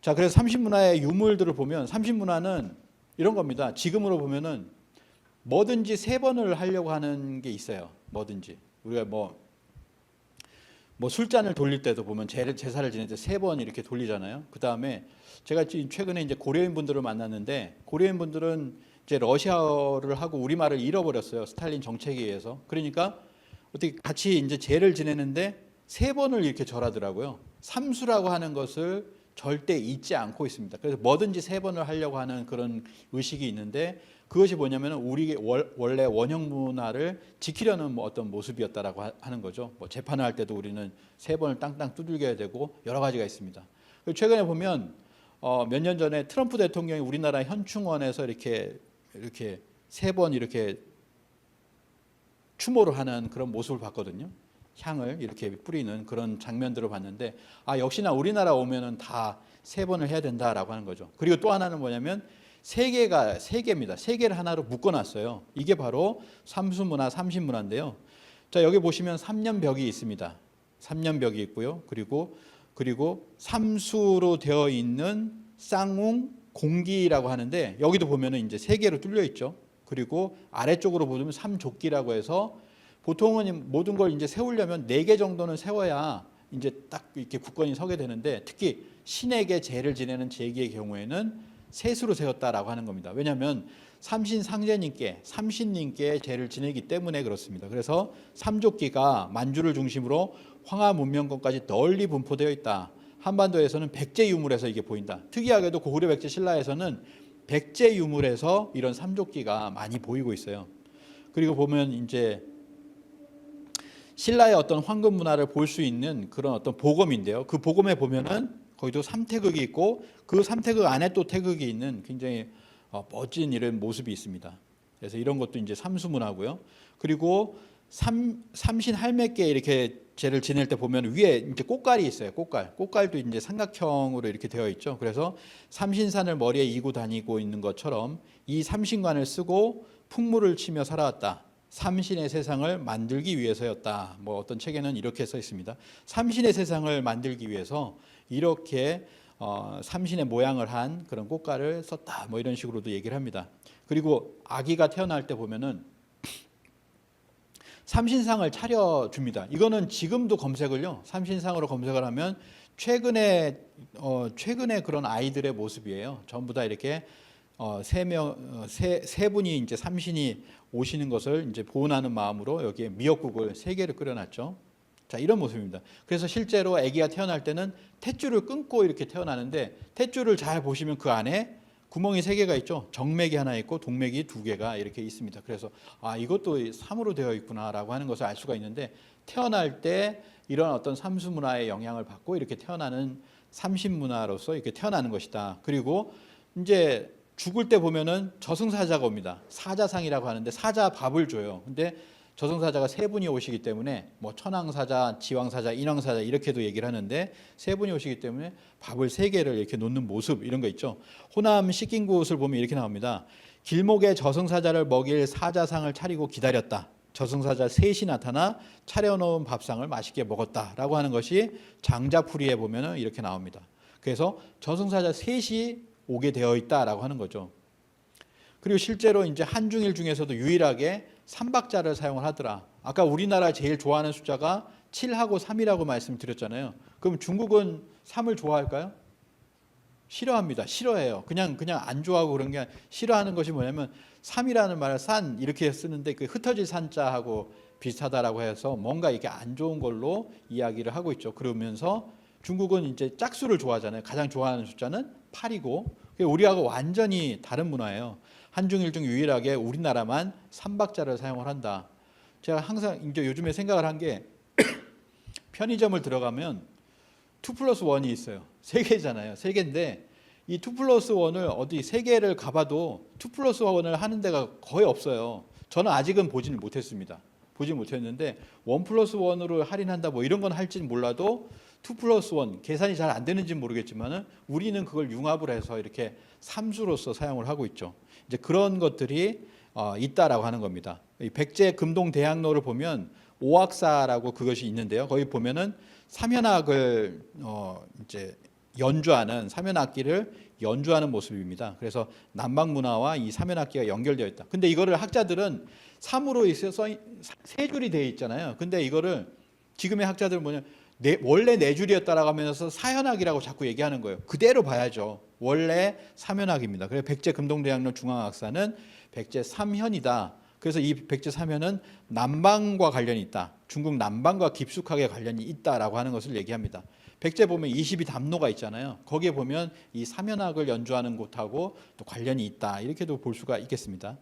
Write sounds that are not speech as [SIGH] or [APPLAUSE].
자, 그래서 삼신문화의 유물들을 보면 삼신문화는 이런 겁니다. 지금으로 보면은 뭐든지 세 번을 하려고 하는 게 있어요. 뭐든지 우리가 뭐 뭐 술잔을 돌릴 때도 보면 제, 제사를 지낼 때 세 번 이렇게 돌리잖아요. 그 다음에 제가 최근에 이제 고려인 분들을 만났는데 고려인 분들은 이제 러시아어를 하고 우리말을 잃어버렸어요. 스탈린 정책에 의해서. 그러니까 어떻게 같이 이제 제를 지내는데 세 번을 이렇게 절하더라고요. 삼수라고 하는 것을 절대 잊지 않고 있습니다. 그래서 뭐든지 세 번을 하려고 하는 그런 의식이 있는데 그것이 뭐냐면 우리 월- 원래 원형 문화를 지키려는 뭐 어떤 모습이었다라고 하- 하는 거죠. 뭐 재판을 할 때도 우리는 세 번을 땅땅 두들겨야 되고 여러 가지가 있습니다. 최근에 보면 어, 몇 년 전에 트럼프 대통령이 우리나라 현충원에서 이렇게 이렇게 세 번 이렇게 추모를 하는 그런 모습을 봤거든요. 향을 이렇게 뿌리는 그런 장면들을 봤는데 아 역시나 우리나라 오면은 다 세 번을 해야 된다라고 하는 거죠. 그리고 또 하나는 뭐냐면 세 개가 세 개입니다. 세 개를 하나로 묶어놨어요. 이게 바로 삼수문화, 삼신문화인데요. 자 여기 보시면 삼년벽이 있습니다. 삼년벽이 있고요. 그리고 그리고 삼수로 되어 있는 쌍웅 공기라고 하는데 여기도 보면은 이제 세 개로 뚫려 있죠. 그리고 아래쪽으로 보면 삼조끼라고 해서 보통은 모든 걸 이제 세우려면 네 개 정도는 세워야 이제 딱 이렇게 굳건히 서게 되는데 특히 신에게 제를 지내는 제기의 경우에는 셋으로 세웠다라고 하는 겁니다. 왜냐하면 삼신 상제님께 삼신님께 제를 지내기 때문에 그렇습니다. 그래서 삼조끼가 만주를 중심으로 황하 문명권까지 널리 분포되어 있다. 한반도에서는 백제 유물에서 이게 보인다. 특이하게도 고구려 백제 신라에서는 백제 유물에서 이런 삼조끼가 많이 보이고 있어요. 그리고 보면 이제 신라의 어떤 황금 문화를 볼 수 있는 그런 어떤 보검인데요. 그 보검에 보면은 거기도 삼태극이 있고 그 삼태극 안에 또 태극이 있는 굉장히 어, 멋진 이런 모습이 있습니다. 그래서 이런 것도 이제 삼수문화고요. 그리고 삼 삼신 할매께 이렇게 제를 지낼 때 보면 위에 이제 꽃갈이 있어요. 꽃갈. 꽃갈도 이제 삼각형으로 이렇게 되어 있죠. 그래서 삼신산을 머리에 이고 다니고 있는 것처럼 이 삼신관을 쓰고 풍물을 치며 살아왔다. 삼신의 세상을 만들기 위해서였다. 뭐 어떤 책에는 이렇게 써 있습니다. 삼신의 세상을 만들기 위해서 이렇게 어, 삼신의 모양을 한 그런 꽃가를 썼다. 뭐 이런 식으로도 얘기를 합니다. 그리고 아기가 태어날 때 보면은 삼신상을 차려 줍니다. 이거는 지금도 검색을요. 삼신상으로 검색을 하면 최근에 어, 최근에 그런 아이들의 모습이에요. 전부 다 이렇게 어, 세 명 세 세 분이 이제 삼신이 오시는 것을 이제 보온하는 마음으로 여기에 미역국을 세 개를 끓여놨죠. 자 이런 모습입니다. 그래서 실제로 아기가 태어날 때는 탯줄을 끊고 이렇게 태어나는데 탯줄을 잘 보시면 그 안에 구멍이 세 개가 있죠. 정맥이 하나 있고 동맥이 두 개가 이렇게 있습니다. 그래서 아 이것도 삼으로 되어 있구나라고 하는 것을 알 수가 있는데 태어날 때 이런 어떤 삼수 문화의 영향을 받고 이렇게 태어나는 삼신 문화로서 이렇게 태어나는 것이다. 그리고 이제 죽을 때 보면은 저승사자가 옵니다. 사자상이라고 하는데 사자 밥을 줘요. 근데 저승사자가 세 분이 오시기 때문에 뭐 천왕사자, 지왕사자, 인왕사자 이렇게도 얘기를 하는데 세 분이 오시기 때문에 밥을 세 개를 이렇게 놓는 모습 이런 거 있죠. 호남 식인굿을 보면 이렇게 나옵니다. 길목에 저승사자를 먹일 사자상을 차리고 기다렸다. 저승사자 셋이 나타나 차려놓은 밥상을 맛있게 먹었다라고 하는 것이 장자풀이에 보면은 이렇게 나옵니다. 그래서 저승사자 셋이 오게 되어 있다라고 하는 거죠. 그리고 실제로 이제 한중일 중에서도 유일하게 삼박자를 사용을 하더라. 아까 우리나라 제일 좋아하는 숫자가 7하고 3이라고 말씀드렸잖아요. 그럼 중국은 3을 좋아할까요? 싫어합니다. 싫어해요. 그냥 그냥 안 좋아하고 그런 게 싫어하는 것이 뭐냐면 3이라는 말을 산 이렇게 쓰는데 그 흩어질 산자하고 비슷하다라고 해서 뭔가 이게 안 좋은 걸로 이야기를 하고 있죠. 그러면서 중국은 이제 짝수를 좋아하잖아요. 가장 좋아하는 숫자는 8이고 우리하고 완전히 다른 문화예요. 한중일 중 유일하게 우리나라만 삼박자를 사용을 한다. 제가 항상 이제 요즘에 생각을 한 게 [CLEARS THROAT] 편의점을 들어가면 2 플러스 1이 있어요. 세 개잖아요. 세 개인데 이2 플러스 1을 어디 세 개를 가봐도 2 플러스 1을 하는 데가 거의 없어요. 저는 아직은 보지는 못했습니다. 보지 못했는데 1 플러스 1으로 할인한다 뭐 이런 건 할지는 몰라도 2 플러스 1 계산이 잘 안 되는지 는 모르겠지만은 우리는 그걸 융합을 해서 이렇게 삼수로서 사용을 하고 있죠. 이제 그런 것들이 어, 있다라고 하는 겁니다. 이 백제 금동 대학로를 보면 오학사라고 그것이 있는데요. 거기 보면은 삼현학을 어, 이제 연주하는 사면 악기를 연주하는 모습입니다. 그래서 남방 문화와 이 사면 악기가 연결되어 있다. 근데 이거를 학자들은 3으로 있어서 세 줄이 되어 있잖아요. 근데 이거를 지금의 학자들은 뭐냐 네, 원래 네 줄이었다라고 하면서 사현악이라고 자꾸 얘기하는 거예요. 그대로 봐야죠. 원래 사면악입니다. 그래서 백제 금동대학로 중앙악사는 백제 삼현이다. 그래서 이 백제 삼현은 남방과 관련이 있다. 중국 남방과 깊숙하게 관련이 있다라고 하는 것을 얘기합니다. 백제 보면 22담로가 있잖아요. 거기에 보면 이 사면악을 연주하는 곳하고 또 관련이 있다. 이렇게도 볼 수가 있겠습니다.